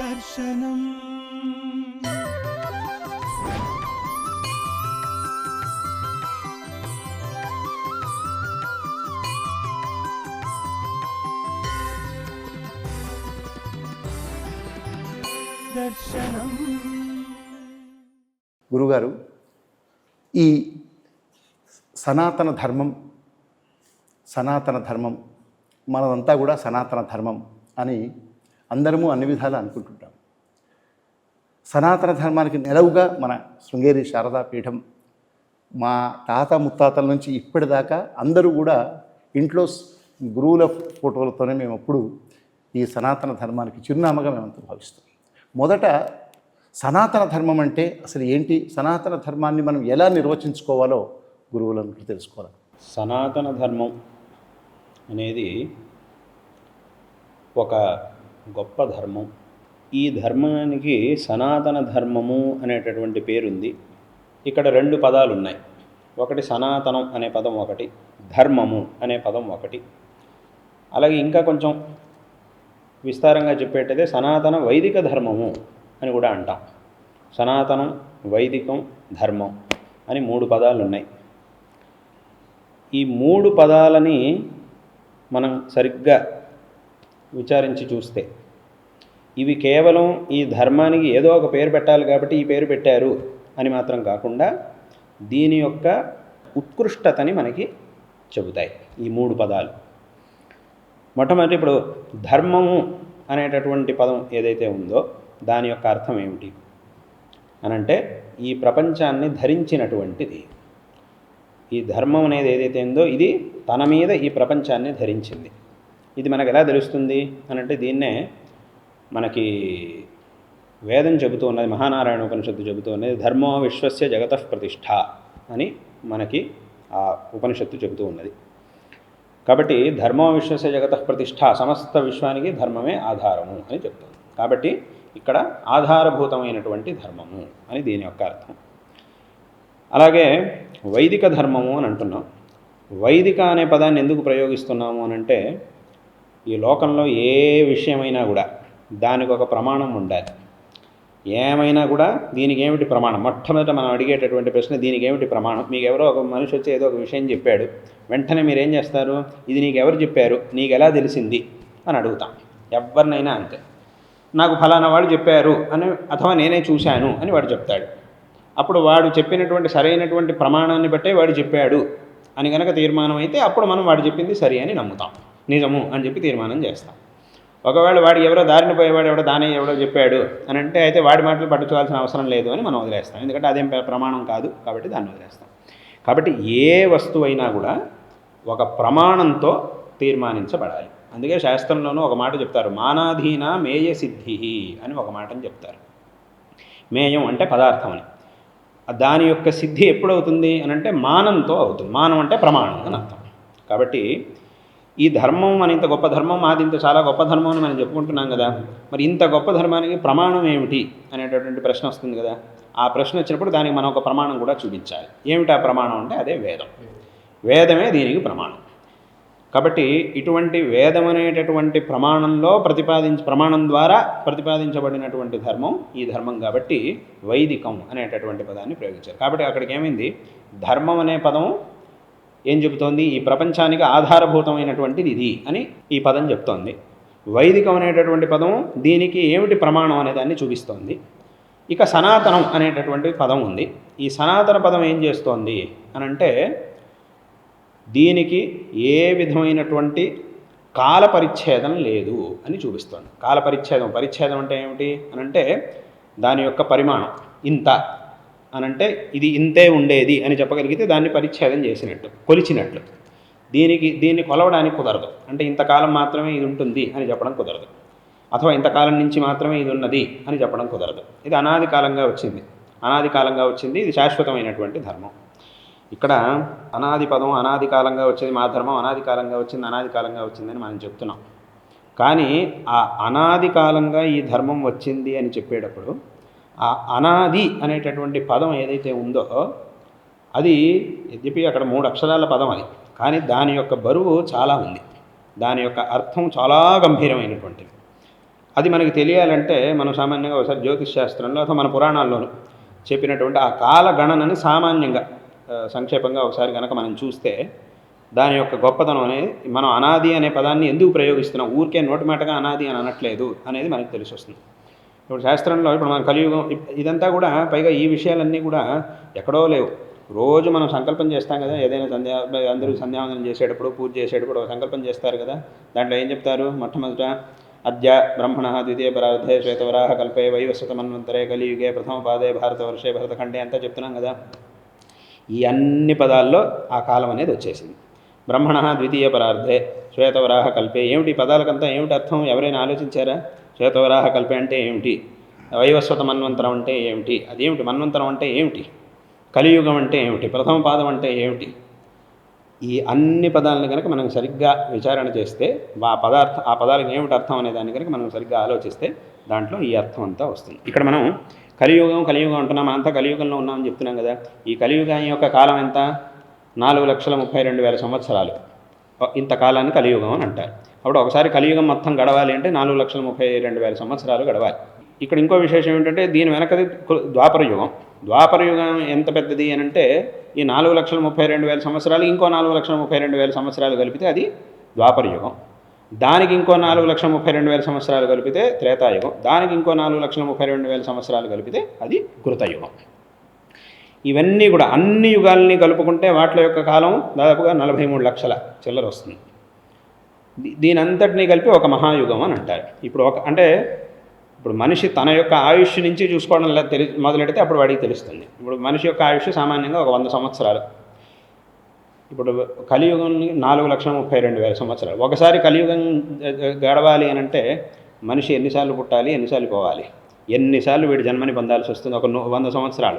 దర్శనం. దర్శనం. గురుగారు ఈ సనాతన ధర్మం సనాతన ధర్మం మనదంతా కూడా సనాతన ధర్మం అని అందరము అన్ని విధాలు అనుకుంటుంటాం. సనాతన ధర్మానికి నెలవుగా మన శృంగేరి శారదా పీఠం మా తాత ముత్తాతల నుంచి ఇప్పటిదాకా అందరూ కూడా ఇంట్లో గురువుల ఫోటోలతోనే మేము ఎప్పుడు ఈ సనాతన ధర్మానికి చిరునామాగా మేమంతా భావిస్తాం. మొదట సనాతన ధర్మం అంటే అసలు ఏంటి? సనాతన ధర్మాన్ని మనం ఎలా నిర్వచించుకోవాలో గురువులను తెలుసుకోవాలి. సనాతన ధర్మం అనేది ఒక గొప్ప ధర్మం. ఈ ధర్మానికి సనాతన ధర్మము అనేటటువంటి పేరుంది. ఇక్కడ రెండు పదాలు ఉన్నాయి ఒకటి సనాతనం అనే పదం ఒకటి ధర్మము అనే పదం ఒకటి. అలాగే ఇంకా కొంచెం విస్తారంగా చెప్పేటదే సనాతన వైదిక ధర్మము అని కూడా అంటాం. సనాతనం వైదికం ధర్మం అని మూడు పదాలు ఉన్నాయి ఈ మూడు పదాలని మనం సరిగ్గా విచారించి చూస్తే ఇవి కేవలం ఈ ధర్మానికి ఏదో ఒక పేరు పెట్టాలి కాబట్టి ఈ పేరు పెట్టారు అని మాత్రం కాకుండా దీని యొక్క ఉత్కృష్టతని మనకి చెబుతాయి ఈ మూడు పదాలు. మొట్టమొదటి ఇప్పుడు ధర్మము అనేటటువంటి పదం ఏదైతే ఉందో దాని యొక్క అర్థం ఏమిటి? అనంటే ఈ ప్రపంచాన్ని ధరించినటువంటిది. ఈ ధర్మం అనేది ఏదైతే ఉందో ఇది తన మీద ఈ ప్రపంచాన్ని ధరించింది. ఇది మనకు ఎలా తెలుస్తుంది అనంటే దీన్నే మనకి వేదం చెబుతూ ఉన్నది మహానారాయణ ఉపనిషత్తు చెబుతూ ఉన్నది ధర్మో విశ్వస్య జగత ప్రతిష్ఠ అని మనకి ఆ ఉపనిషత్తు చెబుతూ ఉన్నది. కాబట్టి ధర్మో విశ్వస్య జగత ప్రతిష్ఠ సమస్త విశ్వానికి ధర్మమే ఆధారము అని చెప్తుంది కాబట్టి ఇక్కడ ఆధారభూతమైనటువంటి ధర్మము అని దీని యొక్క అర్థం. అలాగే వైదిక ధర్మము అని అంటున్నాం. వైదిక అనే పదాన్ని ఎందుకు ప్రయోగిస్తున్నాము అని అంటే ఈ లోకంలో ఏ విషయమైనా కూడా దానికి ఒక ప్రమాణం ఉండాలి. ఏమైనా కూడా దీనికి ఏమిటి ప్రమాణం? మొట్టమొదట మనం అడిగేటటువంటి ప్రశ్న దీనికి ఏమిటి ప్రమాణం? మీకు ఎవరో ఒక మనిషి వచ్చి ఏదో ఒక విషయం చెప్పాడు. వెంటనే మీరు ఏం చేస్తారు? ఇది నీకు ఎవరు చెప్పారు? నీకు ఎలా తెలిసింది? అని అడుగుతాం. ఎవరినైనా అంతే. నాకు ఫలానా వాడు చెప్పారు అని అథవా నేనే చూశాను అని వాడు చెప్తాడు. అప్పుడు వాడు చెప్పినటువంటి సరైనటువంటి ప్రమాణాన్ని బట్టే వాడు చెప్పాడు అని కనుక తీర్మానం అయితే అప్పుడు మనం వాడు చెప్పింది సరి అని నమ్ముతాం. నిజము అని చెప్పి తీర్మానం చేస్తాం. ఒకవేళ వాడు ఎవరో దారిని పోయేవాడు ఎవడో దాని ఎవడో చెప్పాడు అని అంటే అయితే వాడి మాటలు పట్టించుకోవాల్సిన అవసరం లేదు అని మనం వదిలేస్తాం. ఎందుకంటే అదేం ప్రమాణం కాదు కాబట్టి దాన్ని వదిలేస్తాం. కాబట్టి ఏ వస్తువైనా కూడా ఒక ప్రమాణంతో తీర్మానించబడాలి. అందుకే శాస్త్రంలోనూ ఒక మాట చెప్తారు మానాధీన మేయ సిద్ధి అని ఒక మాటని చెప్తారు. మేయం అంటే పదార్థం అని. దాని యొక్క సిద్ధి ఎప్పుడవుతుంది అని అంటే మానంతో అవుతుంది. మానం అంటే ప్రమాణం అని అర్థం. కాబట్టి ఈ ధర్మం మన ఇంత గొప్ప ధర్మం మాది ఇంత చాలా గొప్ప ధర్మం అని మనం చెప్పుకుంటున్నాం కదా మరి ఇంత గొప్ప ధర్మానికి ప్రమాణం ఏమిటి అనేటటువంటి ప్రశ్న వస్తుంది కదా. ఆ ప్రశ్న వచ్చినప్పుడు దానికి మనం ఒక ప్రమాణం కూడా చూపించాలి. ఏమిటి ఆ ప్రమాణం అంటే అదే వేదం. వేదమే దీనికి ప్రమాణం. కాబట్టి ఇటువంటి వేదం అనేటటువంటి ప్రమాణంలో ప్రతిపాదించ ప్రమాణం ద్వారా ప్రతిపాదించబడినటువంటి ధర్మం ఈ ధర్మం కాబట్టి వైదికం అనేటటువంటి పదాన్ని ప్రయోగించారు. కాబట్టి అక్కడికి ఏమైంది? ధర్మం అనే పదం ఏం చెబుతోంది? ఈ ప్రపంచానికి ఆధారభూతమైనటువంటిది ఇది అని ఈ పదం చెప్తోంది. వైదికం అనేటటువంటి పదం దీనికి ఏమిటి ప్రమాణం అనే దాన్ని చూపిస్తోంది. ఇక సనాతనం అనేటటువంటి పదం ఉంది. ఈ సనాతన పదం ఏం చేస్తోంది అని అంటే దీనికి ఏ విధమైనటువంటి కాల పరిచ్ఛేదం లేదు అని చూపిస్తోంది. కాల పరిచ్ఛేదం పరిచ్ఛేదం అంటే ఏమిటి అనంటే దాని యొక్క పరిమాణం ఇంత. అనంటే ఇది ఇంతే ఉండేది అని చెప్పగలిగితే దాన్ని పరిచ్ఛేదం చేసినట్టు కొలిచినట్లు దీనికి దీన్ని కొలవడానికి కుదరదు. అంటే ఇంతకాలం మాత్రమే ఇది ఉంటుంది అని చెప్పడం కుదరదు. అథవా ఇంతకాలం నుంచి మాత్రమే ఇది ఉన్నది అని చెప్పడం కుదరదు. ఇది అనాది కాలంగా వచ్చింది. అనాది కాలంగా వచ్చింది. ఇది శాశ్వతమైనటువంటి ధర్మం. ఇక్కడ అనాది పదం అనాది కాలంగా వచ్చేది మా ధర్మం అనాది కాలంగా వచ్చింది అనాది కాలంగా వచ్చిందని మనం చెప్తున్నాం. కానీ ఆ అనాది కాలంగా ఈ ధర్మం వచ్చింది అని చెప్పేటప్పుడు ఆ అనాది అనేటటువంటి పదం ఏదైతే ఉందో అది యద్యపి అక్కడ మూడు అక్షరాల పదం అది. కానీ దాని యొక్క బరువు చాలా ఉంది. దాని యొక్క అర్థం చాలా గంభీరమైనటువంటిది. అది మనకి తెలియాలంటే మనం సామాన్యంగా ఒకసారి జ్యోతిష్ శాస్త్రంలో అథవా మన పురాణాల్లోనూ చెప్పినటువంటి ఆ కాల గణనని సామాన్యంగా సంక్షేపంగా ఒకసారి కనుక మనం చూస్తే దాని యొక్క గొప్పతనం అనేది మనం అనాది అనే పదాన్ని ఎందుకు ప్రయోగిస్తున్నాం? ఊరికే నోటిమాటగా అనాది అని అనట్లేదు అనేది మనకు తెలిసి వస్తుంది ఇప్పుడు శాస్త్రంలో ఇప్పుడు మన కలియుగం ఇదంతా కూడా పైగా ఈ విషయాలన్నీ కూడా ఎక్కడో లేవు. రోజు మనం సంకల్పం చేస్తాం కదా ఏదైనా సంధ్యా అందరూ సంధ్యావందనం చేసేటప్పుడు పూజ చేసేటప్పుడు సంకల్పం చేస్తారు కదా దాంట్లో ఏం చెప్తారు? మొట్టమొదట అద్య బ్రహ్మణ ద్వితీయ పరార్థే శ్వేతవరాహ కల్పే వైవస్వతమన్వంతరే కలియుగే ప్రథమ పాదే భారతవర్షే భరతఖండే అంతా చెప్తున్నాం కదా. ఈ అన్ని పదాల్లో ఆ కాలం అనేది వచ్చేసింది. బ్రహ్మణ ద్వితీయ పరార్థే శ్వేతవరాహ కల్పే ఏమిటి ఈ పదాలకంతా? ఏమిటి అర్థం? ఎవరైనా ఆలోచించారా? శ్వేతవరాహ కల్పే అంటే ఏమిటి? వైవస్వత మన్వంతరం అంటే ఏమిటి? అదేమిటి మన్వంతరం అంటే ఏమిటి? కలియుగం అంటే ఏమిటి? ప్రథమ పాదం అంటే ఏమిటి? ఈ అన్ని పదాలను కనుక మనం సరిగ్గా విచారణ చేస్తే ఆ పదార్థ ఆ పదాలకు ఏమిటి అర్థం అనే దాన్ని కనుక మనం సరిగ్గా ఆలోచిస్తే దాంట్లో ఈ అర్థం అంతా వస్తుంది. ఇక్కడ మనం కలియుగం కలియుగం అంటున్నాం. అంతా కలియుగంలో ఉన్నామని చెప్తున్నాం కదా. ఈ కలియుగం యొక్క కాలం ఎంత? నాలుగు లక్షల ముప్పై రెండు వేల సంవత్సరాలు. ఇంత కాలాన్ని కలియుగం అని అంటారు. అప్పుడు ఒకసారి కలియుగం మొత్తం గడవాలి అంటే నాలుగు లక్షల ముప్పై రెండు వేల సంవత్సరాలు గడవాలి. ఇక్కడ ఇంకో విశేషం ఏంటంటే దీని వెనకది కు- ద్వాపర యుగం. ద్వాపర యుగం ఎంత పెద్దది అని అంటే ఈ నాలుగు లక్షల ముప్పై రెండు వేల సంవత్సరాలు ఇంకో నాలుగు లక్షల ముప్పై రెండు వేల సంవత్సరాలు కలిపితే అది ద్వాపర యుగం. దానికి ఇంకో నాలుగు లక్షల ముప్పై రెండు వేల సంవత్సరాలు కలిపితే త్రేతాయుగం. దానికి ఇంకో నాలుగు లక్షల ముప్పై రెండు వేల సంవత్సరాలు కలిపితే అది కృతయుగం. ఇవన్నీ కూడా అన్ని యుగాల్ని కలుపుకుంటే వాటి యొక్క కాలం దాదాపుగా నలభై మూడు లక్షల చిల్లర వస్తుంది. దీనంతటినీ కలిపి ఒక మహాయుగం అని అంటారు. ఇప్పుడు ఒక అంటే ఇప్పుడు మనిషి తన యొక్క ఆయుష్ నుంచి చూసుకోవడం తెలి మొదలెడితే అప్పుడు వాడికి తెలుస్తుంది. ఇప్పుడు మనిషి యొక్క ఆయుష్ సామాన్యంగా ఒక వంద సంవత్సరాలు. ఇప్పుడు కలియుగం నాలుగు లక్షల ముప్పై రెండు వేల సంవత్సరాలు. ఒకసారి కలియుగం గడవాలి అని అంటే మనిషి ఎన్నిసార్లు పుట్టాలి ఎన్నిసార్లు పోవాలి? ఎన్నిసార్లు వీడు జన్మని పొందాల్సి వస్తుంది? ఒక వంద సంవత్సరాలు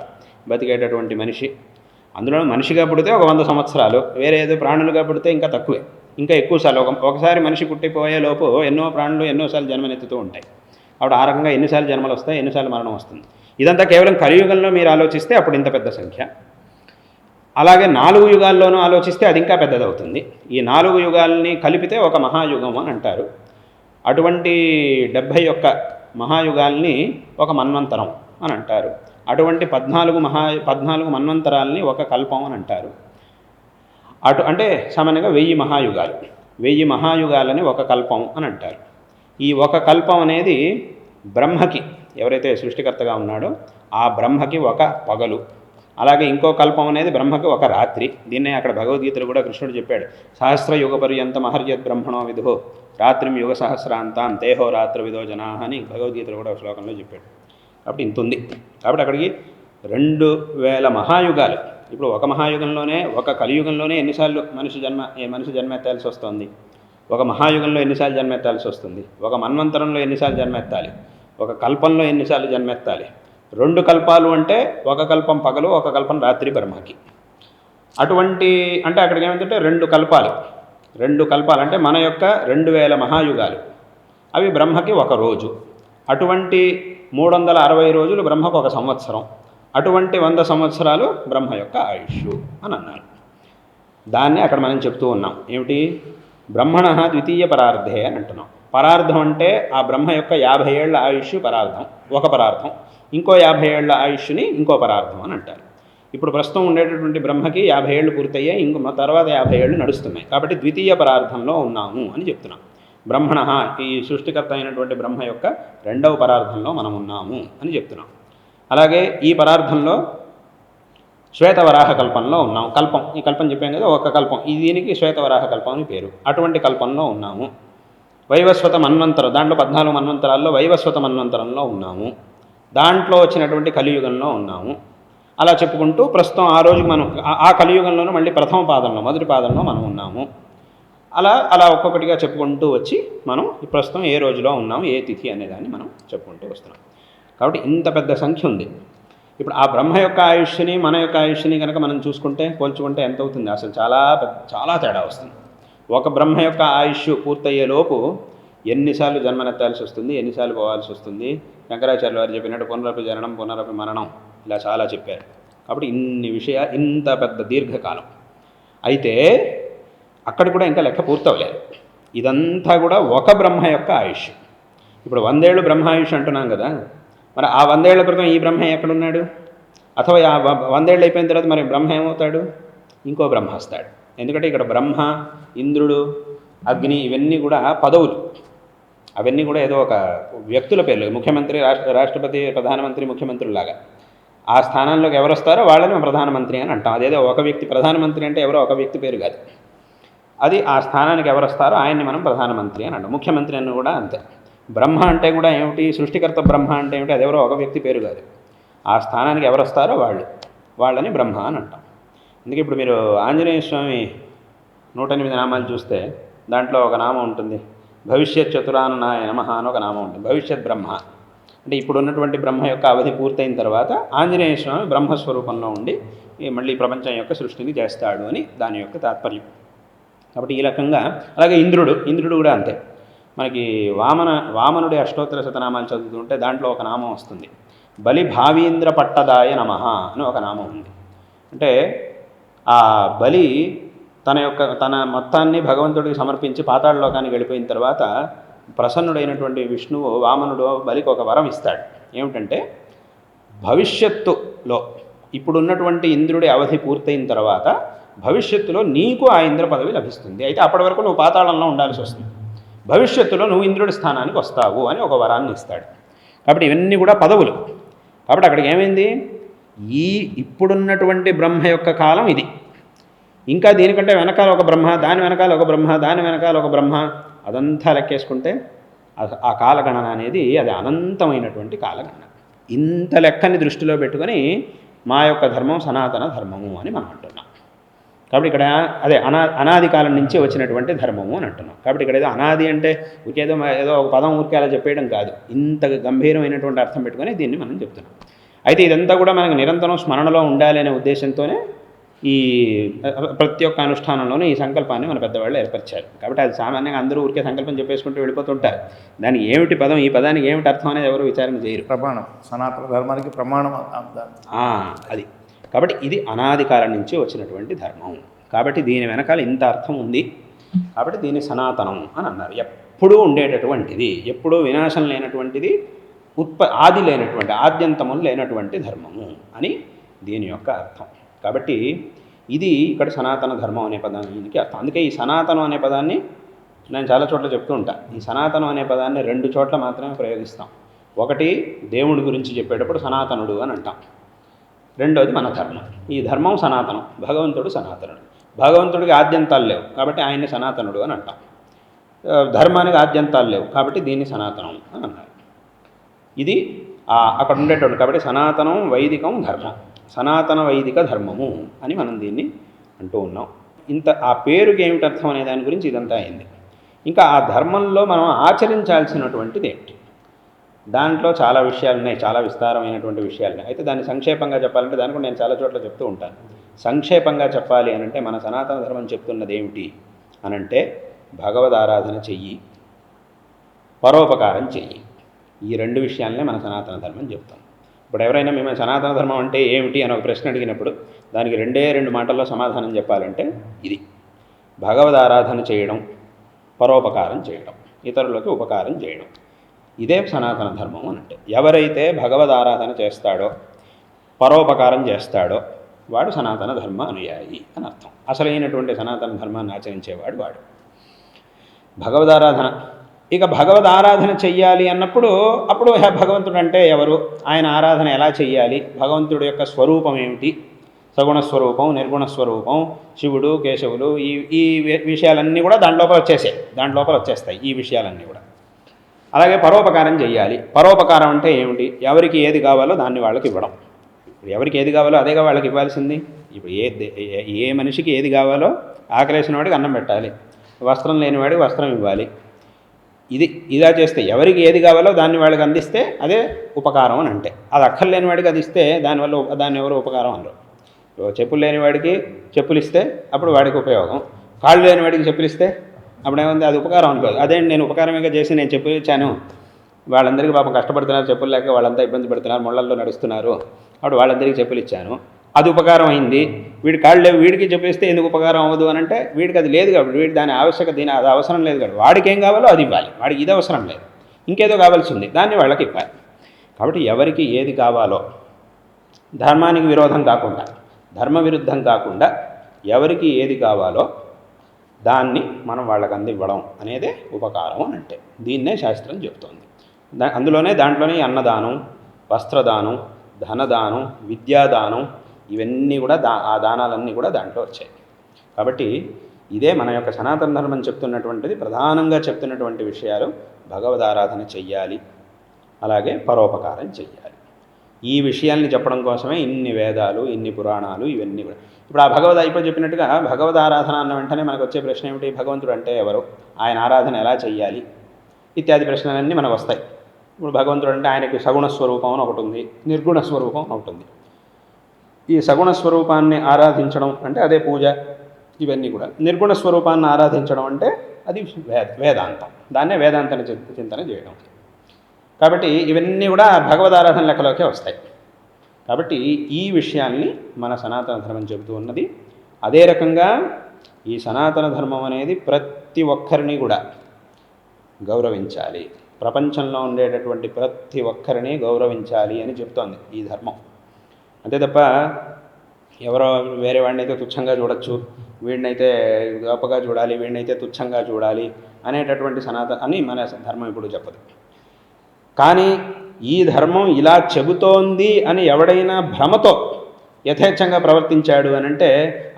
బతికేటటువంటి మనిషి. అందులో మనిషిగా పుడితే ఒక వంద సంవత్సరాలు వేరే ఏదో ప్రాణులుగా పుడితే ఇంకా తక్కువే. ఇంకా ఎక్కువసార్లు ఒక ఒకసారి మనిషి పుట్టిపోయే లోపు ఎన్నో ప్రాణులు ఎన్నోసార్లు జన్మనెత్తుతూ ఉంటాయి. అప్పుడు ఆ రకంగా ఎన్నిసార్లు జన్మలు వస్తాయి ఎన్నిసార్లు మరణం వస్తుంది? ఇదంతా కేవలం కలియుగంలో మీరు ఆలోచిస్తే అప్పుడు ఇంత పెద్ద సంఖ్య. అలాగే నాలుగు యుగాల్లోనూ ఆలోచిస్తే అది ఇంకా పెద్దదవుతుంది. ఈ నాలుగు యుగాల్ని కలిపితే ఒక మహాయుగం అని అంటారు. అటువంటి డెబ్భై ఒక్క మహాయుగాల్ని ఒక మన్వంతరం అని అంటారు. అటువంటి పద్నాలుగు మహా పద్నాలుగు మన్వంతరాల్ని ఒక కల్పం అని అంటారు. అటు అంటే సామాన్యంగా వెయ్యి మహాయుగాలు. వెయ్యి మహాయుగాలని ఒక కల్పం అని అంటారు. ఈ ఒక కల్పం అనేది బ్రహ్మకి ఎవరైతే సృష్టికర్తగా ఉన్నాడో ఆ బ్రహ్మకి ఒక పగలు. అలాగే ఇంకో కల్పం అనేది బ్రహ్మకి ఒక రాత్రి. దీన్నే అక్కడ భగవద్గీతలో కూడా కృష్ణుడు చెప్పాడు. సహస్ర యుగ పర్యంత మహర్యత్ బ్రహ్మణో విధో రాత్రిం యుగ సహస్రాంతాం తేహో రాత్ర విధో జనా అని భగవద్గీతలో కూడా ఒక శ్లోకంలో చెప్పాడు. కాబట్టి ఇంత ఉంది. కాబట్టి అక్కడికి రెండు వేల మహాయుగాలు. ఇప్పుడు ఒక మహాయుగంలోనే ఒక కలియుగంలోనే ఎన్నిసార్లు మనిషి జన్మ ఏ మనిషి జన్మెత్తాల్సి వస్తుంది? ఒక మహాయుగంలో ఎన్నిసార్లు జన్మెత్తాల్సి వస్తుంది? ఒక మన్వంతరంలో ఎన్నిసార్లు జన్మెత్తాలి? ఒక కల్పంలో ఎన్నిసార్లు జన్మెత్తాలి? రెండు కల్పాలు అంటే ఒక కల్పం పగలు ఒక కల్పం రాత్రి బ్రహ్మకి. అటువంటి అంటే అక్కడికి ఏమిటంటే రెండు కల్పాలు. రెండు కల్పాలు అంటే మన యొక్క రెండు వేల మహాయుగాలు. అవి బ్రహ్మకి ఒక రోజు. అటువంటి మూడు వందల అరవై రోజులు బ్రహ్మకు ఒక సంవత్సరం. అటువంటి వంద సంవత్సరాలు బ్రహ్మ యొక్క ఆయుష్ అని అన్నారు. దాన్ని అక్కడ మనం చెప్తూ ఉన్నాం. ఏమిటి? బ్రహ్మణ ద్వితీయ పరార్థే అని అంటున్నాం. పరార్థం అంటే ఆ బ్రహ్మ యొక్క యాభై ఏళ్ళ ఆయుష్ పరార్థం ఒక పరార్థం ఇంకో యాభై ఏళ్ళ ఆయుష్ని ఇంకో పరార్థం అని అంటారు. ఇప్పుడు ప్రస్తుతం ఉండేటటువంటి బ్రహ్మకి యాభై ఏళ్ళు పూర్తయ్యాయి ఇంకో తర్వాత యాభై ఏళ్ళు నడుస్తున్నాయి. కాబట్టి ద్వితీయ పరార్థంలో ఉన్నాము అని చెప్తున్నాం. బ్రహ్మణ ఈ సృష్టికర్త అయినటువంటి బ్రహ్మ యొక్క రెండవ పరార్థంలో మనం ఉన్నాము అని చెప్తున్నాం. అలాగే ఈ పరార్థంలో శ్వేతవరాహ కల్పంలో ఉన్నాం. కల్పం ఈ కల్పం చెప్పాం కదా ఒక కల్పం. ఈ దీనికి శ్వేతవరాహ కల్పం అని పేరు. అటువంటి కల్పంలో ఉన్నాము. వైవస్వత మన్వంతరం దాంట్లో పద్నాలుగు మన్వంతరాల్లో వైవస్వత మన్వంతరంలో ఉన్నాము. దాంట్లో వచ్చినటువంటి కలియుగంలో ఉన్నాము. అలా చెప్పుకుంటూ ప్రస్తుతం ఆ రోజు మనం ఆ- కలియుగంలోనూ మళ్ళీ ప్రథమ పాదంలో మొదటి పాదంలో మనం ఉన్నాము. అలా అలా ఒక్కొక్కటిగా చెప్పుకుంటూ వచ్చి మనం ప్రస్తుతం ఏ రోజులో ఉన్నాము ఏ తిథి అనేదాన్ని మనం చెప్పుకుంటూ వస్తున్నాం. కాబట్టి ఇంత పెద్ద సంఖ్య ఉంది. ఇప్పుడు ఆ బ్రహ్మ యొక్క ఆయుష్ని మన యొక్క ఆయుష్ని కనుక మనం చూసుకుంటే పోల్చుకుంటే ఎంత అవుతుంది? అసలు చాలా పెద్ద చాలా తేడా వస్తుంది. ఒక బ్రహ్మ యొక్క ఆయుష్ పూర్తయ్యే లోపు ఎన్నిసార్లు జన్మనెత్తాల్సి వస్తుంది ఎన్నిసార్లు పోవాల్సి వస్తుంది. శంకరాచార్య వారు చెప్పినట్టు పునరపి జననం పునరపి మరణం ఇలా చాలా చెప్పారు. కాబట్టి ఇన్ని విషయాలు ఇంత పెద్ద దీర్ఘకాలం. అయితే అక్కడ కూడా ఇంకా లెక్క పూర్తవలేదు. ఇదంతా కూడా ఒక బ్రహ్మ యొక్క ఆయుష్. ఇప్పుడు వందేళ్ళు బ్రహ్మాయుష్ అంటున్నాం కదా మరి ఆ వందేళ్ళ క్రితం ఈ బ్రహ్మ ఎక్కడున్నాడు? అథవా ఆ వందేళ్ళు అయిపోయిన తర్వాత మరి బ్రహ్మ ఏమవుతాడు? ఇంకో బ్రహ్మ వస్తాడు ఎందుకంటే ఇక్కడ బ్రహ్మ ఇంద్రుడు అగ్ని ఇవన్నీ కూడా పదవులు. అవన్నీ కూడా ఏదో ఒక వ్యక్తుల పేర్లు. ముఖ్యమంత్రి రాష్ట్ర రాష్ట్రపతి ప్రధానమంత్రి ముఖ్యమంత్రులాగా ఆ స్థానంలోకి ఎవరు వస్తారో వాళ్ళని మనం ప్రధానమంత్రి అని అంటాం. అదేదో ఒక వ్యక్తి ప్రధానమంత్రి అంటే ఎవరో ఒక వ్యక్తి పేరు కాదు. అది ఆ స్థానానికి ఎవరు వస్తారో ఆయన్ని మనం ప్రధానమంత్రి అని అంటాం. ముఖ్యమంత్రి అని కూడా అంతే. బ్రహ్మ అంటే కూడా ఏమిటి? సృష్టికర్త బ్రహ్మ అంటే ఏమిటి? అది ఎవరో ఒక వ్యక్తి పేరు కాదు. ఆ స్థానానికి ఎవరు వస్తారో వాళ్ళు. వాళ్ళని బ్రహ్మ అని అంటాం. అందుకే ఇప్పుడు మీరు ఆంజనేయ స్వామి నూట ఎనిమిది నామాలు చూస్తే దాంట్లో ఒక నామం ఉంటుంది. భవిష్యత్ చతురానునాయ నమ అని ఒక నామం ఉంటుంది. భవిష్యత్ బ్రహ్మ. అంటే ఇప్పుడు ఉన్నటువంటి బ్రహ్మ యొక్క అవధి పూర్తయిన తర్వాత ఆంజనేయ స్వామి బ్రహ్మస్వరూపంలో ఉండి మళ్ళీ ప్రపంచం యొక్క సృష్టిని చేస్తాడు అని దాని యొక్క తాత్పర్యం. కాబట్టి ఈ రకంగా అలాగే ఇంద్రుడు ఇంద్రుడు కూడా అంతే. మనకి వామన వామనుడి అష్టోత్తర శతనామాలు చదువుతుంటే దాంట్లో ఒక నామం వస్తుంది. బలి భావీంద్ర పట్టదాయ నమ అని ఒక నామం ఉంది. అంటే ఆ బలి తన యొక్క తన మొత్తాన్ని భగవంతుడికి సమర్పించి పాతాళలోకానికి వెళ్ళిపోయిన తర్వాత ప్రసన్నుడైనటువంటి విష్ణువు వామనుడు బలికి ఒక వరం ఇస్తాడు. ఏమిటంటే భవిష్యత్తులో ఇప్పుడున్నటువంటి ఇంద్రుడి అవధి పూర్తయిన తర్వాత భవిష్యత్తులో నీకు ఆ ఇంద్ర పదవి లభిస్తుంది. అయితే అప్పటి వరకు నువ్వు పాతాళంలో ఉండాల్సి వస్తుంది. భవిష్యత్తులో నువ్వు ఇంద్రుడి స్థానానికి వస్తావు అని ఒక వరాన్ని ఇస్తాడు. కాబట్టి ఇవన్నీ కూడా పదవులు. కాబట్టి అక్కడికి ఏమైంది? ఈ ఇప్పుడున్నటువంటి బ్రహ్మ యొక్క కాలం ఇది. ఇంకా దీనికంటే వెనకాల ఒక బ్రహ్మ దాని వెనకాల ఒక బ్రహ్మ దాని వెనకాల ఒక బ్రహ్మ అదంతా లెక్కేసుకుంటే ఆ- కాలగణన అనేది అది అనంతమైనటువంటి కాలగణన. ఇంత లెక్కని దృష్టిలో పెట్టుకొని మా యొక్క ధర్మం సనాతన ధర్మము అని మనం అంటున్నాం. కాబట్టి ఇక్కడ అదే అనా అనాది కాలం నుంచి వచ్చినటువంటి ధర్మము అని అంటున్నాం. కాబట్టి ఇక్కడ ఏదో అనాది అంటే ఊరికేదో ఏదో ఒక పదం ఊరికే అలా చెప్పేయడం కాదు. ఇంత గంభీరమైనటువంటి అర్థం పెట్టుకొని దీన్ని మనం చెప్తున్నాం. అయితే ఇదంతా కూడా మనకు నిరంతరం స్మరణలో ఉండాలి అనే ఉద్దేశంతోనే ఈ ప్రతి ఒక్క అనుష్ఠానంలోనూ ఈ సంకల్పాన్ని మన పెద్దవాళ్ళు ఏర్పరిచారు. కాబట్టి అది సామాన్యంగా అందరూ ఊరికే సంకల్పం చెప్పేసుకుంటూ వెళ్ళిపోతుంటారు. దానికి ఏమిటి పదం? ఈ పదానికి ఏమిటి అర్థం అనేది ఎవరు విచారణ చేయరు. ప్రమాణం. సనాతన ధర్మానికి ప్రమాణం అది. కాబట్టి ఇది అనాది కాలం నుంచి వచ్చినటువంటి ధర్మం. కాబట్టి దీని వెనకాల ఇంత అర్థం ఉంది. కాబట్టి దీన్ని సనాతనం అని అన్నారు. ఎప్పుడూ ఉండేటటువంటిది ఎప్పుడూ వినాశం లేనటువంటిది ఉత్ప ఆది లేనటువంటి ఆద్యంతములు లేనటువంటి ధర్మము అని దీని యొక్క అర్థం. కాబట్టి ఇది ఇక్కడ సనాతన ధర్మం అనే పదానికి అర్థం. అందుకే ఈ సనాతనం అనే పదాన్ని నేను చాలా చోట్ల చెప్తూ ఉంటాను ఈ సనాతనం అనే పదాన్ని రెండు చోట్ల మాత్రమే ప్రయోగిస్తాం. ఒకటి దేవుడి గురించి చెప్పేటప్పుడు సనాతనుడు అని అంటాం. రెండోది మన ధర్మం. ఈ ధర్మం సనాతనం. భగవంతుడు సనాతనుడు. భగవంతుడికి ఆద్యంతాలు లేవు. కాబట్టి ఆయన్ని సనాతనుడు అని అంటాం. ధర్మానికి ఆద్యంతాలు లేవు. కాబట్టి దీన్ని సనాతనం అని అన్నారు. ఇది అక్కడ ఉండేటప్పుడు కాబట్టి సనాతనం వైదికం ధర్మం. సనాతన వైదిక ధర్మము అని మనం దీన్ని అంటూ ఉన్నాం. ఇంత ఆ పేరుకి ఏమిటి అర్థం అనే దాని గురించి ఇదంతా అయింది. ఇంకా ఆ ధర్మంలో మనం ఆచరించాల్సినటువంటిది ఏమిటి దాంట్లో చాలా విషయాలు ఉన్నాయి చాలా విస్తారమైనటువంటి విషయాలు ఉన్నాయి. అయితే దాన్ని సంక్షేపంగా చెప్పాలంటే దాని కూడా నేను చాలా చోట్ల చెప్తూ ఉంటాను. సంక్షేపంగా చెప్పాలి అని అంటే మన సనాతన ధర్మం చెప్తున్నది ఏమిటి అనంటే భగవద్ ఆరాధన చెయ్యి పరోపకారం చెయ్యి. ఈ రెండు విషయాలనే మన సనాతన ధర్మం చెప్తాం. ఇప్పుడు ఎవరైనా మేము సనాతన ధర్మం అంటే ఏమిటి అని ఒక ప్రశ్న అడిగినప్పుడు దానికి రెండే రెండు మాటల్లో సమాధానం చెప్పాలంటే ఇది. భగవద్ ఆరాధన చేయడం పరోపకారం చేయడం ఇతరులకు ఉపకారం చేయడం. ఇదే సనాతన ధర్మం అని అంటే ఎవరైతే భగవద్ ఆరాధన చేస్తాడో పరోపకారం చేస్తాడో వాడు సనాతన ధర్మ అనుయాయి అని అర్థం. అసలైనటువంటి సనాతన ధర్మాన్ని ఆచరించేవాడు వాడు. భగవదారాధన ఇక భగవద్ ఆరాధన చెయ్యాలి అన్నప్పుడు అప్పుడు భగవంతుడు అంటే ఎవరు? ఆయన ఆరాధన ఎలా చెయ్యాలి? భగవంతుడు యొక్క స్వరూపం ఏమిటి? సగుణ స్వరూపం నిర్గుణ స్వరూపం శివుడు కేశవులు ఈ ఈ విషయాలన్నీ కూడా దాని లోపల వచ్చేసాయి. దాని లోపల వచ్చేస్తాయి ఈ విషయాలన్నీ కూడా. అలాగే పరోపకారం చెయ్యాలి. పరోపకారం అంటే ఏమిటి? ఎవరికి ఏది కావాలో దాన్ని వాళ్ళకి ఇవ్వడం. ఇప్పుడు ఎవరికి ఏది కావాలో అదేగా వాళ్ళకి ఇవ్వాల్సింది. ఇప్పుడు ఏ ఏ- ఏ మనిషికి ఏది కావాలో ఆకలేసిన వాడికి అన్నం పెట్టాలి. వస్త్రం లేని వాడికి వస్త్రం ఇవ్వాలి. ఇది ఇలా చేస్తే ఎవరికి ఏది కావాలో దాన్ని వాళ్ళకి అందిస్తే అదే ఉపకారం అని అంటే. అది అక్కర్లేని వాడికి అది ఇస్తే దానివల్ల దాన్ని ఎవరు ఉపకారం అనరు. చెప్పులు లేని వాడికి చెప్పులు ఇస్తే అప్పుడు వాడికి ఉపయోగం. కాళ్ళు లేని వాడికి చెప్పులు ఇస్తే అప్పుడేముంది అది ఉపకారం అనుకోదు అదే నేను ఉపకారమేగా చేసి నేను చెప్పులు ఇచ్చాను. వాళ్ళందరికీ పాపం కష్టపడుతున్నారు చెప్పులు లేక వాళ్ళంతా ఇబ్బంది పెడుతున్నారు ముళ్ళల్లో నడుస్తున్నారు. అప్పుడు వాళ్ళందరికీ చెప్పులు ఇచ్చాను. అది ఉపకారం అయింది వీడి కాళ్ళు లేవు వీడికి చెప్పిస్తే ఎందుకు ఉపకారం అవ్వదు అని అంటే వీడికి అది లేదు కాబట్టి వీడి దాని ఆవశ్యకత దీని అది అవసరం లేదు కాబట్టి వాడికి ఏం కావాలో అది ఇవ్వాలి. వాడికి ఇది అవసరం లేదు. ఇంకేదో కావాల్సి ఉంది దాన్ని వాళ్ళకి ఇవ్వాలి. కాబట్టి ఎవరికి ఏది కావాలో ధర్మానికి విరోధం కాకుండా ధర్మ విరుద్ధం కాకుండా ఎవరికి ఏది కావాలో దాన్ని మనం వాళ్ళకి అందివ్వడం అనేదే ఉపకారం అని అంటే దీన్నే శాస్త్రం చెబుతోంది అందులోనే దాంట్లోనే అన్నదానం వస్త్రదానం ధనదానం విద్యాదానం ఇవన్నీ కూడా దా ఆ దానాలన్నీ కూడా దాంట్లో వచ్చాయి. కాబట్టి ఇదే మన యొక్క సనాతన ధర్మం చెప్తున్నటువంటిది ప్రధానంగా చెప్తున్నటువంటి విషయాలు భగవదారాధన చెయ్యాలి అలాగే పరోపకారం చెయ్యాలి. ఈ విషయాల్ని చెప్పడం కోసమే ఇన్ని వేదాలు ఇన్ని పురాణాలు ఇవన్నీ కూడా. ఇప్పుడు ఆ భగవద్ అయిపోయి చెప్పినట్టుగా భగవద్ ఆరాధన అన్న వెంటనే మనకు వచ్చే ప్రశ్న ఏమిటి? భగవంతుడు అంటే ఎవరు? ఆయన ఆరాధన ఎలా చెయ్యాలి? ఇత్యాది ప్రశ్నలన్నీ మనకు వస్తాయి. ఇప్పుడు భగవంతుడు అంటే ఆయనకి సగుణ స్వరూపం అని ఒకటి ఉంది నిర్గుణ స్వరూపం ఒకటి ఉంది. ఈ సగుణ స్వరూపాన్ని ఆరాధించడం అంటే అదే పూజ ఇవన్నీ కూడా. నిర్గుణ స్వరూపాన్ని ఆరాధించడం అంటే అది వేద వేదాంతం. దాన్నే వేదాంతన చింతన చేయడం. కాబట్టి ఇవన్నీ కూడా భగవద్ ఆరాధన లెక్కలోకే వస్తాయి. కాబట్టి ఈ విషయాల్ని మన సనాతన ధర్మం చెబుతూ ఉన్నది. అదే రకంగా ఈ సనాతన ధర్మం అనేది ప్రతి ఒక్కరిని కూడా గౌరవించాలి. ప్రపంచంలో ఉండేటటువంటి ప్రతి ఒక్కరిని గౌరవించాలి అని చెప్తోంది ఈ ధర్మం. అంతే తప్ప ఎవరో వేరే వాడిని అయితే తుచ్చంగా చూడొచ్చు వీడినైతే గొప్పగా చూడాలి వీడినైతే తుచ్చంగా చూడాలి అనేటటువంటి సనాతన అని మన ధర్మం ఇప్పుడు చెప్పదు. కానీ ఈ ధర్మం ఇలా చెబుతోంది అని ఎవడైనా భ్రమతో యథేచ్ఛంగా ప్రవర్తించాడు అని అంటే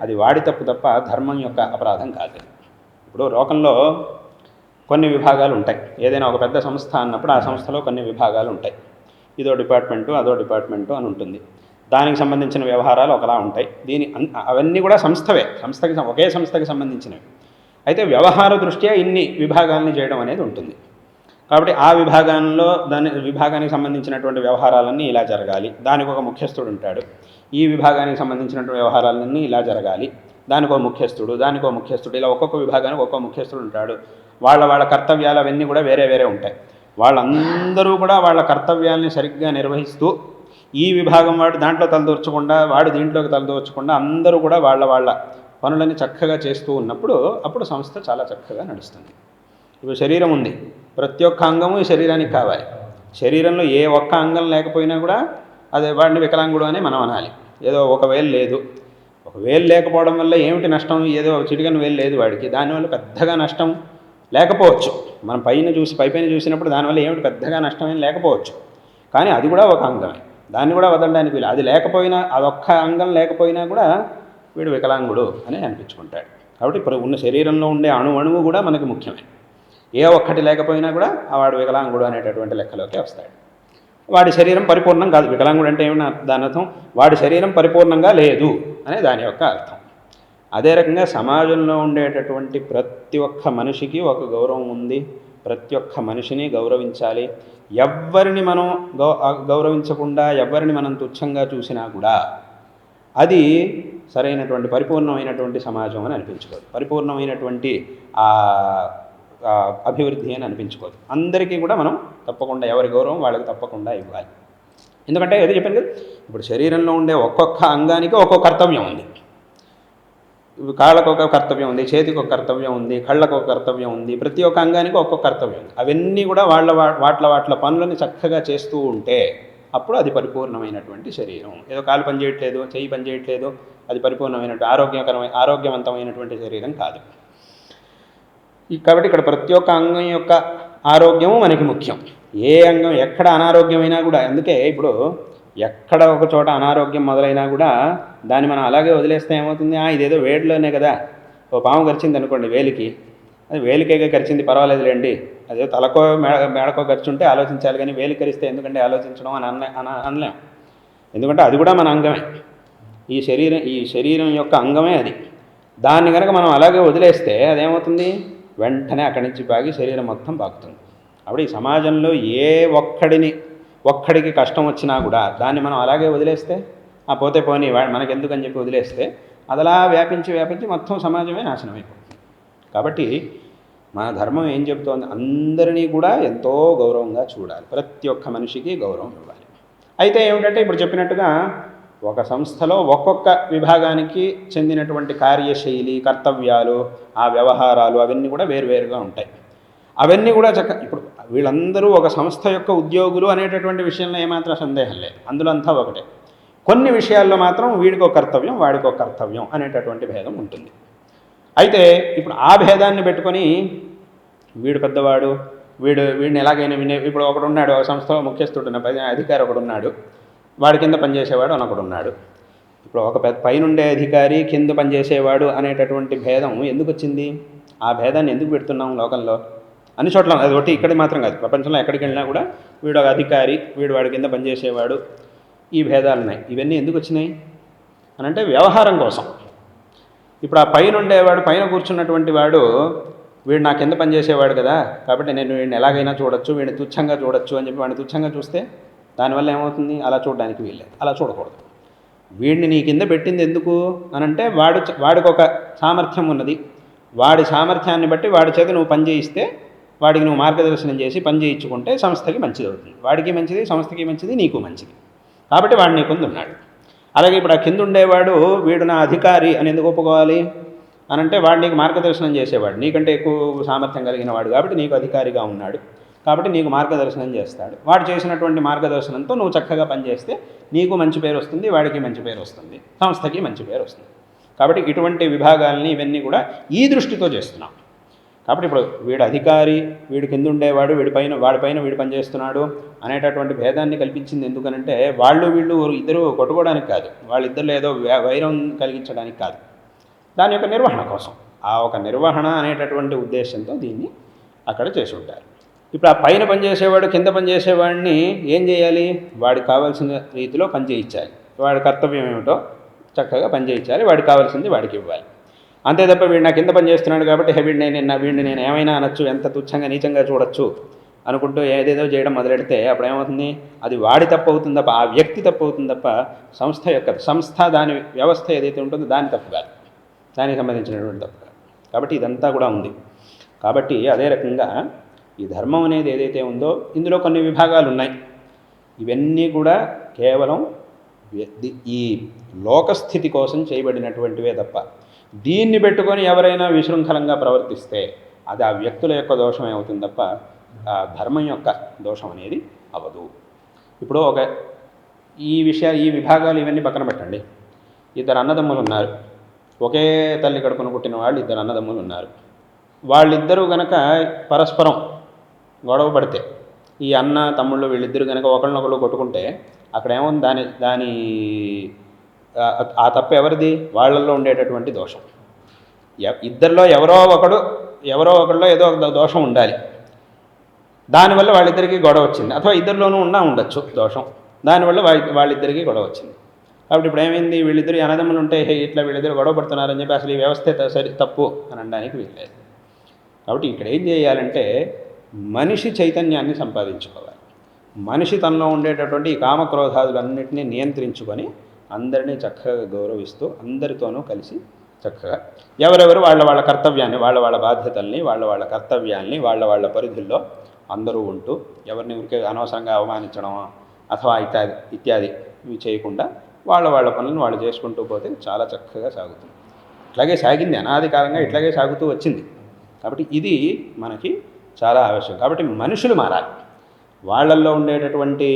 అది వాడి తప్పు తప్ప ధర్మం యొక్క అపరాధం కాదు. ఇప్పుడు లోకంలో కొన్ని విభాగాలు ఉంటాయి. ఏదైనా ఒక పెద్ద సంస్థ అన్నప్పుడు ఆ సంస్థలో కొన్ని విభాగాలు ఉంటాయి. ఇదో డిపార్ట్మెంటు అదో డిపార్ట్మెంటు అని ఉంటుంది. దానికి సంబంధించిన వ్యవహారాలు ఒకలా ఉంటాయి. దీని అన్- అవన్నీ కూడా సంస్థవే. సంస్థకి సం- ఒకే సంస్థకి సంబంధించినవి. అయితే వ్యవహార దృష్ట్యా ఇన్ని విభాగాలని చేయడం అనేది ఉంటుంది. కాబట్టి ఆ విభాగంలో దాని విభాగానికి సంబంధించినటువంటి వ్యవహారాలన్నీ ఇలా జరగాలి. దానికి ఒక ముఖ్యస్థుడు ఉంటాడు. ఈ విభాగానికి సంబంధించినటువంటి వ్యవహారాలన్నీ ఇలా జరగాలి. దానికి ఒక ముఖ్యస్థుడు దానికో ముఖ్యస్థుడు ఇలా ఒక్కొక్క విభాగానికి ఒక్కొక్క ముఖ్యస్థుడు ఉంటాడు. వాళ్ళ వాళ్ళ కర్తవ్యాలు అవన్నీ కూడా వేరే వేరే ఉంటాయి. వాళ్ళందరూ కూడా వాళ్ళ కర్తవ్యాల్ని సరిగ్గా నిర్వహిస్తూ ఈ విభాగం వాడు దాంట్లో తలదూర్చకుండా వాడు దీంట్లోకి తలదూర్చకుండా అందరూ కూడా వాళ్ళ వాళ్ళ పనులని చక్కగా చేస్తూ ఉన్నప్పుడు అప్పుడు సంస్థ చాలా చక్కగా నడుస్తుంది. ఇప్పుడు శరీరం ఉంది. ప్రతి ఒక్క అంగము ఈ శరీరానికి కావాలి. శరీరంలో ఏ ఒక్క అంగం లేకపోయినా కూడా అదే వాడిని వికలాంగుడు అని మనం అనాలి. ఏదో ఒక వేలు లేదు. ఒక వేలు లేకపోవడం వల్ల ఏమిటి నష్టం? ఏదో చిటికన వేలు లేదు వాడికి. దానివల్ల పెద్దగా నష్టం లేకపోవచ్చు. మనం పైన చూసి పైపైన చూసినప్పుడు దానివల్ల ఏమిటి పెద్దగా నష్టం లేకపోవచ్చు. కానీ అది కూడా ఒక అంగమే. దాన్ని కూడా వదలడానికి వీలు. అది లేకపోయినా అదొక్క అంగం లేకపోయినా కూడా వీడు వికలాంగుడు అని అనిపించుకుంటాడు. కాబట్టి ఇప్పుడు ఉన్న శరీరంలో ఉండే అణు అణువు కూడా మనకి ముఖ్యమే. ఏ ఒక్కటి లేకపోయినా కూడా ఆ వాడు వికలాంగుడు అనేటటువంటి లెక్కలోకి వస్తాడు. వాడి శరీరం పరిపూర్ణం కాదు. వికలాంగుడు అంటే ఏమన్నా దాని అర్థం? వాడి శరీరం పరిపూర్ణంగా లేదు అనే దాని యొక్క అర్థం. అదే రకంగా సమాజంలో ఉండేటటువంటి ప్రతి ఒక్క మనిషికి ఒక గౌరవం ఉంది. ప్రతి ఒక్క మనిషిని గౌరవించాలి. ఎవ్వరిని మనం గౌ గౌరవించకుండా ఎవరిని మనం తుచ్చంగా చూసినా కూడా అది సరైనటువంటి పరిపూర్ణమైనటువంటి సమాజం అని అనిపించుకోదు. పరిపూర్ణమైనటువంటి అభివృద్ధి అని అనిపించుకోదు. అందరికీ కూడా మనం తప్పకుండా ఎవరి గౌరవం వాళ్ళకి తప్పకుండా ఇవ్వాలి. ఎందుకంటే ఏదో చెప్పాను కదా ఇప్పుడు శరీరంలో ఉండే ఒక్కొక్క అంగానికి ఒక్కొక్క కర్తవ్యం ఉంది. కాళ్ళకు ఒక కర్తవ్యం ఉంది చేతికి ఒక కర్తవ్యం ఉంది కళ్ళకు ఒక కర్తవ్యం ఉంది ప్రతి ఒక్క అంగానికి ఒక్కొక్క కర్తవ్యం ఉంది. అవన్నీ కూడా వాళ్ళ వాట్ల వాట్ల పనులని చక్కగా చేస్తూ ఉంటే అప్పుడు అది పరిపూర్ణమైనటువంటి శరీరం. ఏదో కాలు పని చేయట్లేదు చెయ్యి పనిచేయట్లేదు అది పరిపూర్ణమైనటువంటి ఆరోగ్యకరమైన ఆరోగ్యవంతమైనటువంటి శరీరం కాదు. కాబట్టి ఇక్కడ ప్రతి ఒక్క అంగం యొక్క ఆరోగ్యము మనకి ముఖ్యం. ఏ అంగం ఎక్కడ అనారోగ్యమైనా కూడా అందుకే ఇప్పుడు ఎక్కడ ఒక చోట అనారోగ్యం మొదలైనా కూడా దాన్ని మనం అలాగే వదిలేస్తే ఏమవుతుంది? "ఆ, ఇదేదో వేడిలోనే కదా. ఓ పాము గరిచింది అనుకోండి వేలికి. అది వేలికేగా కరిచింది పర్వాలేదులేండి. అదే తలకో మేడ మేడకో గరిచుంటే ఆలోచించాలి కానీ వేలి కరిస్తే ఎందుకంటే ఆలోచించడం అని అన్న అన అనలేం. ఎందుకంటే అది కూడా మన అంగమే. ఈ శరీరం ఈ శరీరం యొక్క అంగమే అది. దాన్ని కనుక మనం అలాగే వదిలేస్తే అదేమవుతుంది? వెంటనే అక్కడి నుంచి బాగి శరీరం మొత్తం బాగుతుంది అప్పుడు ఈ సమాజంలో ఏ ఒక్కడిని ఒక్కడికి కష్టం వచ్చినా కూడా దాన్ని మనం అలాగే వదిలేస్తే ఆ పోతే పోనీ మనకెందుకు మనకెందుకని చెప్పి వదిలేస్తే అదలా వ్యాపించి వ్యాపించి మొత్తం సమాజమే నాశనం అయిపోతుంది కాబట్టి మన ధర్మం ఏం చెబుతోంది? అందరినీ కూడా ఎంతో గౌరవంగా చూడాలి. ప్రతి ఒక్క మనిషికి గౌరవం ఇవ్వాలి. అయితే ఏమిటంటే ఇప్పుడు చెప్పినట్టుగా ఒక సంస్థలో ఒక్కొక్క విభాగానికి చెందినటువంటి కార్యశైలి కర్తవ్యాలు ఆ వ్యవహారాలు అవన్నీ కూడా వేరువేరుగా ఉంటాయి. అవన్నీ కూడా చక్క ఇప్పుడు వీళ్ళందరూ ఒక సంస్థ యొక్క ఉద్యోగులు అనేటటువంటి విషయంలో ఏమాత్రం సందేహం లేదు. అందులో అంతా ఒకటే. కొన్ని విషయాల్లో మాత్రం వీడికో కర్తవ్యం వాడికో కర్తవ్యం అనేటటువంటి భేదం ఉంటుంది. అయితే ఇప్పుడు ఆ భేదాన్ని పెట్టుకొని వీడు పెద్దవాడు వీడు వీడిని ఎలాగైనా వినే ఇప్పుడు ఒకడు ఉన్నాడు ఒక సంస్థలో ముఖ్యస్థుడున్న పై అధికారి ఒకడు ఉన్నాడు వాడి కింద పనిచేసేవాడు అని ఉన్నాడు. ఇప్పుడు ఒక పెద్ద పైనుండే అధికారి కింద పనిచేసేవాడు అనేటటువంటి భేదం ఎందుకు వచ్చింది? ఆ భేదాన్ని ఎందుకు పెడుతున్నాం లోకంలో? అన్ని చోట్ల అది ఒకటి ఇక్కడ మాత్రం కాదు. ప్రపంచంలో ఎక్కడికి వెళ్ళినా కూడా వీడు ఒక అధికారి వీడు వాడి కింద పనిచేసేవాడు. ఈ భేదాలు ఉన్నాయి. ఇవన్నీ ఎందుకు వచ్చినాయి? అని అంటే వ్యవహారం కోసం. ఇప్పుడు ఆ పైన ఉండేవాడు పైన కూర్చున్నటువంటి వాడు వీడు నా కింద పనిచేసేవాడు కదా కాబట్టి నేను వీడిని ఎలాగైనా చూడొచ్చు వీడిని తుచ్చంగా చూడొచ్చు అని చెప్పి వాడిని తుచ్చంగా చూస్తే దానివల్ల ఏమవుతుంది? అలా చూడడానికి వీల్లేదు. అలా చూడకూడదు. వీడిని నీ కింద పెట్టింది ఎందుకు? అని అంటే వాడు వాడికి ఒక సామర్థ్యం ఉన్నది. వాడి సామర్థ్యాన్ని బట్టి వాడి చేత నువ్వు పని చేయిస్తే వాడికి నువ్వు మార్గదర్శనం చేసి పని చేయించుకుంటే సంస్థకి మంచిది అవుతుంది. వాడికి మంచిది సంస్థకి మంచిది నీకు మంచిది. కాబట్టి వాడు నీ కింద ఉన్నాడు. అలాగే ఇప్పుడు ఆ కింద ఉండేవాడు వీడు నా అధికారి అని ఎందుకు ఒప్పుకోవాలి? అని అంటే వాడు నీకు మార్గదర్శనం చేసేవాడు. నీకంటే ఎక్కువ సామర్థ్యం కలిగిన వాడు కాబట్టి నీకు అధికారిగా ఉన్నాడు. కాబట్టి నీకు మార్గదర్శనం చేస్తాడు. వాడు చేసినటువంటి మార్గదర్శనంతో నువ్వు చక్కగా పనిచేస్తే నీకు మంచి పేరు వస్తుంది వాడికి మంచి పేరు వస్తుంది సంస్థకి మంచి పేరు వస్తుంది. కాబట్టి ఇటువంటి విభాగాలని ఇవన్నీ కూడా ఈ దృష్టితో చేస్తున్నాం. కాబట్టి ఇప్పుడు వీడు అధికారి వీడి కింద ఉండేవాడు వీడి పైన వాడి పైన వీడు పనిచేస్తున్నాడు అనేటటువంటి భేదాన్ని కల్పించింది ఎందుకనంటే వాళ్ళు వీళ్ళు ఇద్దరు కొట్టుకోవడానికి కాదు. వాళ్ళిద్దరు ఏదో వైరం కలిగించడానికి కాదు. దాని యొక్క నిర్వహణ కోసం. ఆ ఒక నిర్వహణ అనేటటువంటి ఉద్దేశంతో దీన్ని అక్కడ చేసి ఉంటారు ఇప్పుడు ఆ పైన పనిచేసేవాడు కింద పనిచేసేవాడిని ఏం చేయాలి? వాడికి కావాల్సిన రీతిలో పనిచేయించాలి. వాడి కర్తవ్యం ఏమిటో చక్కగా పనిచేయించాలి. వాడికి కావాల్సింది వాడికి ఇవ్వాలి. అంతే తప్ప వీడు నా కింద పని చేస్తున్నాడు కాబట్టి "హే, వీడిని నేను వీడిని నేను ఏమైనా అనొచ్చు ఎంత తుచ్చంగా నీచంగా చూడొచ్చు అనుకుంటూ ఏదేదో చేయడం మొదలెడితే అప్పుడు ఏమవుతుంది? అది వాడి తప్పు అవుతుంది తప్ప ఆ వ్యక్తి తప్పు అవుతుంది తప్ప సంస్థ యొక్క సంస్థ దాని వ్యవస్థ ఏదైతే ఉంటుందో దాని తప్పు కాదు. దానికి సంబంధించినటువంటి తప్పు కాదు. కాబట్టి ఇదంతా కూడా ఉంది. కాబట్టి అదే రకంగా ఈ ధర్మం అనేది ఏదైతే ఉందో ఇందులో కొన్ని విభాగాలు ఉన్నాయి. ఇవన్నీ కూడా కేవలం ఈ లోకస్థితి కోసం చేయబడినటువంటివే తప్ప దీన్ని పెట్టుకొని ఎవరైనా విశృంఖలంగా ప్రవర్తిస్తే అది ఆ వ్యక్తుల యొక్క దోషమే అవుతుంది తప్ప ఆ ధర్మం యొక్క దోషం అనేది అవ్వదు. ఇప్పుడు ఒక ఈ విషయాలు ఈ విభాగాలు ఇవన్నీ పక్కన పెట్టండి. ఇద్దరు అన్నదమ్ములు ఉన్నారు. ఒకే తల్లి కడుపున పుట్టిన వాళ్ళు ఇద్దరు అన్నదమ్ములు ఉన్నారు. వాళ్ళిద్దరూ గనక పరస్పరం గొడవ పడితే ఈ అన్న తమ్ముళ్ళు వీళ్ళిద్దరు కనుక ఒకళ్ళనొకళ్ళు కొట్టుకుంటే అక్కడ ఏముంది దాని దాని ఆ- తప్పు ఎవరిది? వాళ్ళల్లో ఉండేటటువంటి దోషం. ఎ- ఇద్దరిలో ఎవరో ఒకడు ఎవరో ఒకళ్ళలో ఏదో ఒక దోషం ఉండాలి. దానివల్ల వాళ్ళిద్దరికీ గొడవ వచ్చింది. అథవా ఇద్దరిలోనూ ఉన్నా ఉండొచ్చు దోషం. దానివల్ల వాళ్ళ వాళ్ళిద్దరికీ గొడవ వచ్చింది. కాబట్టి ఇప్పుడు ఏమైంది? వీళ్ళిద్దరు అనదమ్ములు ఉంటే "హే, ఇట్లా వీళ్ళిద్దరు గొడవ పడుతున్నారని చెప్పి అసలు ఈ వ్యవస్థ సరి తప్పు అని అనడానికి వీల్లేదు. కాబట్టి ఇక్కడ ఏం చేయాలంటే మనిషి చైతన్యాన్ని సంపాదించుకోవాలి. మనిషి తనలో ఉండేటటువంటి ఈ కామక్రోధాదులన్నింటినీ నియంత్రించుకొని అందరినీ చక్కగా గౌరవిస్తూ అందరితోనూ కలిసి చక్కగా ఎవరెవరు వాళ్ళ వాళ్ళ కర్తవ్యాన్ని వాళ్ళ వాళ్ళ బాధ్యతల్ని వాళ్ళ వాళ్ళ కర్తవ్యాల్ని వాళ్ళ వాళ్ళ పరిధుల్లో అందరూ ఉంటూ ఎవరిని ఊరికే అనవసరంగా అవమానించడం అథవా ఇత్యాది ఇత్యాది ఇవి చేయకుండా వాళ్ళ వాళ్ళ పనులను వాళ్ళు చేసుకుంటూ పోతే చాలా చక్కగా సాగుతుంది. ఇట్లాగే సాగింది. అనాది కాలంగా ఇట్లాగే సాగుతూ వచ్చింది. కాబట్టి ఇది మనకి చాలా ఆవశ్యం. కాబట్టి మనుషులు మారాలి. వాళ్ళల్లో ఉండేటటువంటి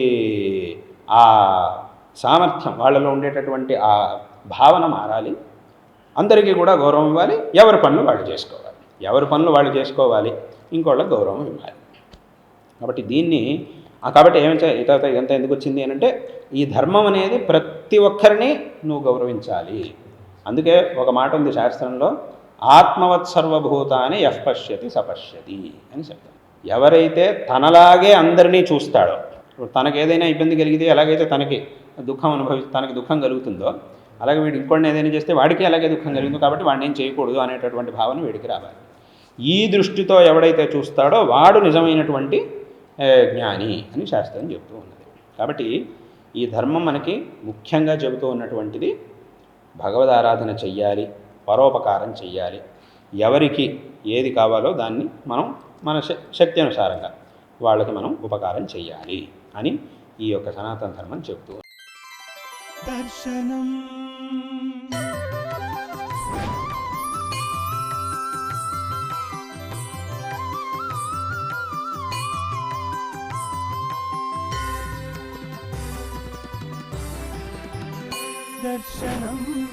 ఆ సామర్థ్యం వాళ్ళలో ఉండేటటువంటి ఆ భావన మారాలి. అందరికీ కూడా గౌరవం ఇవ్వాలి. ఎవరి పనులు వాళ్ళు చేసుకోవాలి. ఎవరి పనులు వాళ్ళు చేసుకోవాలి. ఇంకోళ్ళకి గౌరవం ఇవ్వాలి. కాబట్టి దీన్ని కాబట్టి ఏమి తర్వాత ఇదంతా ఎందుకు వచ్చింది అంటే ఈ ధర్మం అనేది ప్రతి ఒక్కరిని నువ్వు గౌరవించాలి. అందుకే ఒక మాట ఉంది శాస్త్రంలో ఆత్మవత్ సర్వభూతాన్ని పశ్యతి సపశ్యతి అని చెప్తాను ఎవరైతే తనలాగే అందరినీ చూస్తాడో ఇప్పుడు ఏదైనా ఇబ్బంది కలిగితే ఎలాగైతే తనకి దుఃఖం అనుభవి తనకి దుఃఖం కలుగుతుందో అలాగే వీడు ఇంకోటిని ఏదైనా చేస్తే వాడికి అలాగే దుఃఖం కలిగింది కాబట్టి వాడిని ఏం చేయకూడదు అనేటటువంటి భావన వీడికి రావాలి. ఈ దృష్టితో ఎవడైతే చూస్తాడో వాడు నిజమైనటువంటి జ్ఞాని అని శాస్త్రం చెబుతూ ఉన్నది. కాబట్టి ఈ ధర్మం మనకి ముఖ్యంగా చెబుతూ ఉన్నటువంటిది భగవద్ ఆరాధన చెయ్యాలి పరోపకారం చెయ్యాలి. ఎవరికి ఏది కావాలో దాన్ని మనం మన శ- శక్తి అనుసారంగా వాళ్ళకి మనం ఉపకారం చెయ్యాలి అని ఈ యొక్క సనాతన ధర్మం చెబుతూ ദർശനം. ദർശനം.